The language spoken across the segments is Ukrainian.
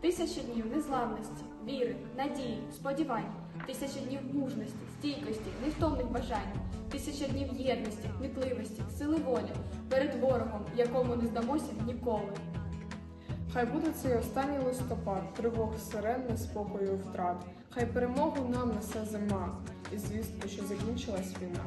Тисяча днів незламності, віри, надії, сподівань, тисяча днів мужності, стійкості, невтомних бажань, тисяча днів єдності, кмітливості, сили волі перед ворогом, якому не здамося ніколи. Хай буде цей останній листопад, тривог сирен, неспокою втрат. Хай перемогу нам несе зима, і звістку, що закінчилась війна.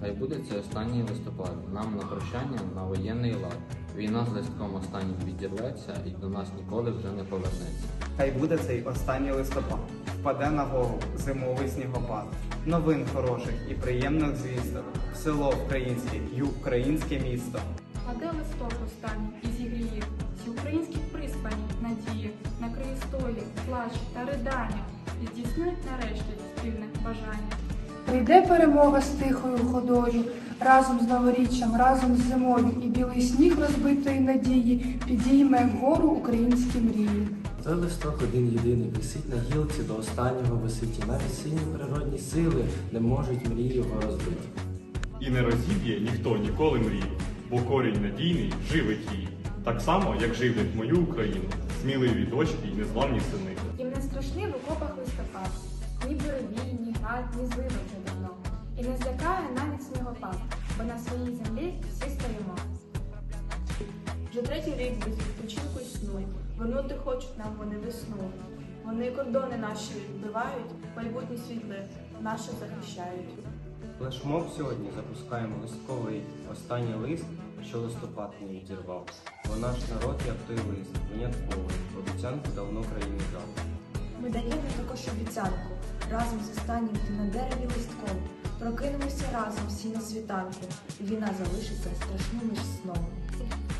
Хай буде це останній листопад, нам на прощання на воєнний лад. Війна з листком останнім відірветься і до нас ніколи вже не повернеться. Хай буде цей останній листопад, впаде на голову зимовий снігопад. Новин хороших і приємних звісток. Село українське й українське місто. Паде листок останній і зігріє всі українські приспані надії, накриє столі, плач та ридання, і здійснить нарешті спільне бажання. Прийде перемога з тихою ходою, разом з новоріччям, разом з зимою, і білий сніг розбитої надії підійме вгору українські мрії. Той листок один єдиний висить на гілці до останнього висить, і навіть сильні природні сили не можуть мрії його розбити. І не розіб'є ніхто ніколи мрії, бо корінь надійний живить її. Так само, як живлять мою Україну, сміливі дочки і незламні сини. Їм не страшний в окопах листопад, ні буревій, ні град, ні зливи на своїй землі всі стоїмо. Вже третій рік без відпочинку сну. Вернути хочуть нам вони весну. Вони кордони наші відбивають, майбутнє світле наше захищають. Флешмоб сьогодні запускаємо листковий останній лист, що листопад не відірвав. Бо наш народ, як той лист, винятковий, обіцянку давно країні дав. Ми даємо також обіцянку разом з останнім на дереві листком. Прокинемося разом всі на світанку, і війна залишиться страшним лиш сном.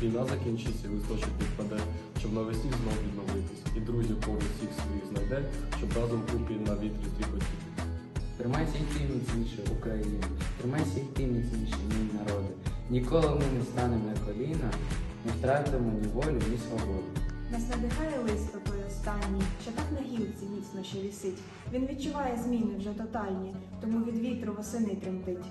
Війна закінчиться, листочок відпаде, щоб навесні знов відновитись. І друзів поруч всіх своїх знайде, щоб разом купі на вітрі тріпотіти. Тримайся й ти міцніше, Україна, тримайся й ти міцніше, мій народи. Ніколи ми не станемо на коліна, не втратимо ні волю, ні свободу. Нас надихає лист той останній, що так на гілці міцно ще вісить. Він відчуває зміни вже тотальні, тому від вітру восени тремтить.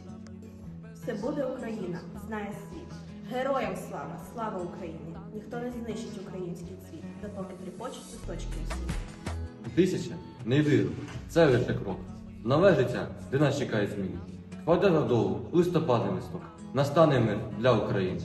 Все буде Україна, знає світ. Героям слава, слава Україні! Ніхто не знищить український цвіт, допоки тріпочуть листочки усі. Тисяча не віру. Це лише крок. Нове життя, де нас чекає зміни. Впаде додолу, листопадний листок. Настане мир для України.